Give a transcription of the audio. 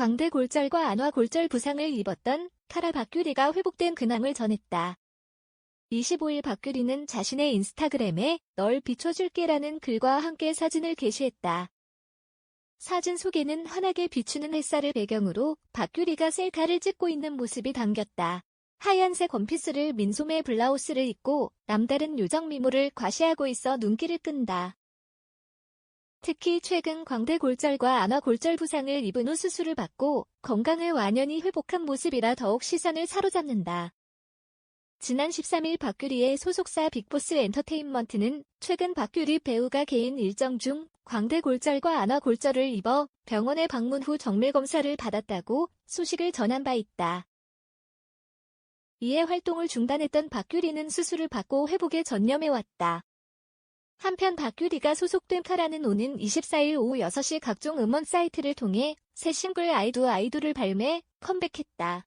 광대 골절과 안화 골절 부상을 입었던 카라 박규리가 회복된 근황을 전했다. 25일 박규리는 자신의 인스타그램에 널 비춰줄게라는 글과 함께 사진을 게시했다. 사진 속에는 환하게 비추는 햇살을 배경으로 박규리가 셀카를 찍고 있는 모습이 담겼다. 하얀색 원피스를 민소매 블라우스를 입고 남다른 요정 미모를 과시하고 있어 눈길을 끈다. 특히 최근 광대 골절과 안화 골절 부상을 입은 후 수술을 받고 건강을 완연히 회복한 모습이라 더욱 시선을 사로잡는다. 지난 13일 박규리의 소속사 빅보스 엔터테인먼트는 최근 박규리 배우가 개인 일정 중 광대 골절과 안화 골절을 입어 병원에 방문 후 정밀 검사를 받았다고 소식을 전한 바 있다. 이에 활동을 중단했던 박규리는 수술을 받고 회복에 전념해왔다. 한편 박규리가 소속된 카라는 오는 24일 오후 6시 각종 음원 사이트를 통해 새 싱글 아이도 아이돌을 발매 컴백했다.